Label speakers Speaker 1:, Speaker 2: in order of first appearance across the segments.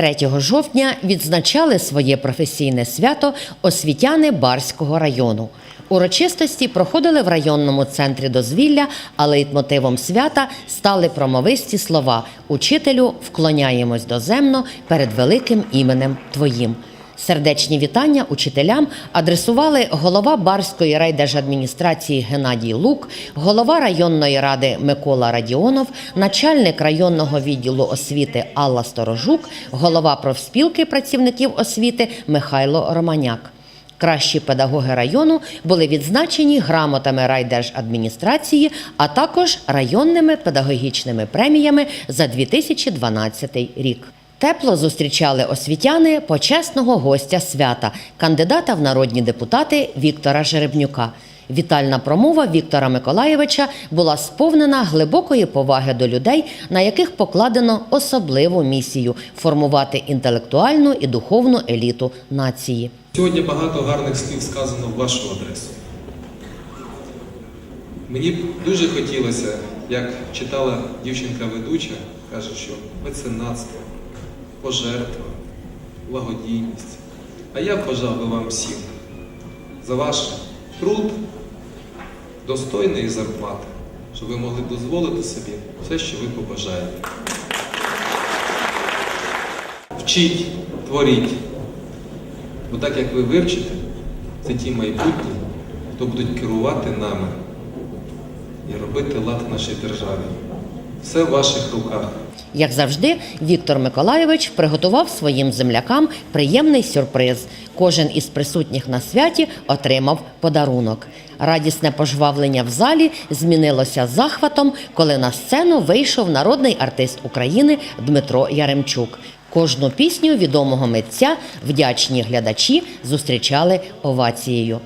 Speaker 1: 3 жовтня відзначали своє професійне свято освітяни Барського району. Урочистості проходили в районному центрі дозвілля, але лейтмотивом свята стали промовисті слова Учителю вклоняємось доземно перед великим іменем Твоїм. Сердечні вітання учителям адресували голова Барської райдержадміністрації Геннадій Лук, голова районної ради Микола Радіонов, начальник районного відділу освіти Алла Сторожук, голова профспілки працівників освіти Михайло Романяк. Кращі педагоги району були відзначені грамотами райдержадміністрації, а також районними педагогічними преміями за 2012 рік. Тепло зустрічали освітяни почесного гостя свята, кандидата в народні депутати Віктора Жеребнюка. Вітальна промова Віктора Миколаєвича була сповнена глибокої поваги до людей, на яких покладено особливу місію формувати інтелектуальну і духовну еліту нації.
Speaker 2: Сьогодні багато гарних слів сказано в вашу адресу. Мені б дуже хотілося, як читала дівчинка-ведуча, каже, що меценатство, пожертва, благодійність. А я бажав би вам всім за ваш труд достойної зарплати, щоб ви могли дозволити собі все, що ви побажаєте. Вчіть, творіть. Бо так як ви вивчите, це ті майбутні, хто будуть керувати нами і робити лад в нашій державі. Все в ваших руках.
Speaker 1: Як завжди, Віктор Миколайович приготував своїм землякам приємний сюрприз. Кожен із присутніх на святі отримав подарунок. Радісне пожвавлення в залі змінилося захватом, коли на сцену вийшов народний артист України Дмитро Яремчук. Кожну пісню відомого митця вдячні глядачі зустрічали овацією.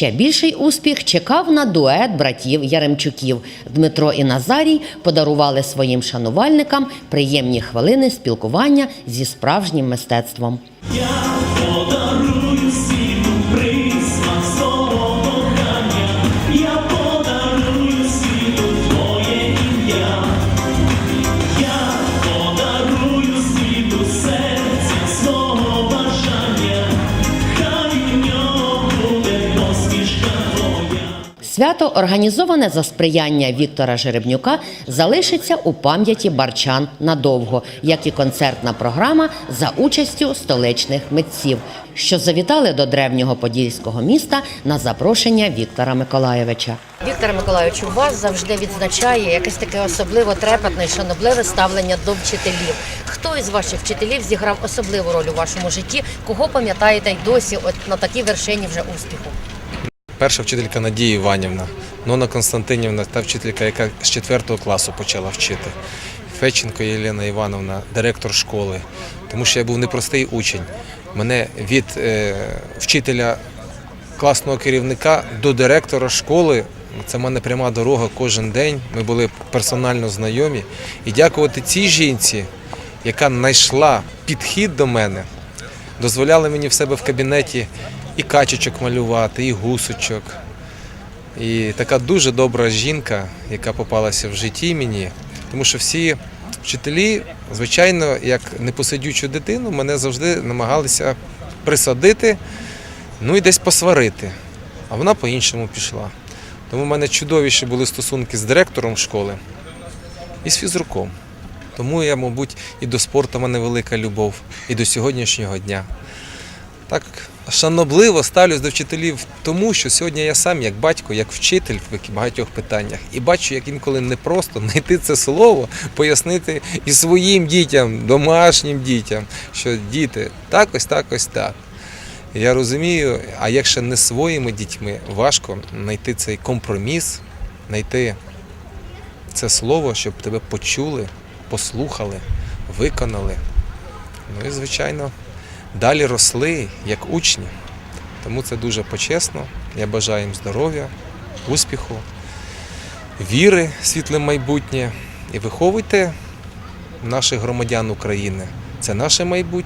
Speaker 1: Ще більший успіх чекав на дует братів Яремчуків. Дмитро і Назарій подарували своїм шанувальникам приємні хвилини спілкування зі справжнім мистецтвом. Свято, організоване за сприяння Віктора Жеребнюка, залишиться у пам'яті барчан надовго, як і концертна програма за участю столичних митців, що завітали до древнього подільського міста на запрошення Віктора Миколайовича. Віктор Миколайович, у вас завжди відзначає якесь таке особливо трепетне і шанобливе ставлення до вчителів. Хто із ваших вчителів зіграв особливу роль у вашому житті? Кого пам'ятаєте й досі, от на такій вершині вже успіху?
Speaker 2: Перша вчителька Надія Іванівна, Нона Константинівна, та вчителька, яка з 4 класу почала вчити. Феченко Єлена Івановна, директор школи. Тому що я був непростий учень. Мене від е, вчителя класного керівника до директора школи. Це в мене пряма дорога кожен день. Ми були персонально знайомі. І дякувати цій жінці, яка знайшла підхід до мене, дозволяла мені в себе в кабінеті і качечок малювати, і гусочок. І така дуже добра жінка, яка попалася в житті мені, тому що всі вчителі, звичайно, як непосидючу дитину, мене завжди намагалися присадити, ну і десь посварити. А вона по-іншому пішла. Тому в мене чудовіші були стосунки з директором школи. і з фізруком. Тому я, мабуть, і до спорту в мене велика любов, і до сьогоднішнього дня. Так шанобливо ставлюсь до вчителів, тому що сьогодні я сам, як батько, як вчитель в багатьох питаннях, і бачу, як інколи непросто знайти це слово, пояснити і своїм дітям, домашнім дітям, що діти, так ось так ось так. Я розумію, а якщо не своїми дітьми, важко знайти цей компроміс, знайти це слово, щоб тебе почули, послухали, виконали. Ну і, звичайно, далі росли як учні. Тому це дуже почесно. Я бажаю їм здоров'я, успіху, віри, в світле майбутнє і виховуйте наших громадян України. Це наше майбутнє.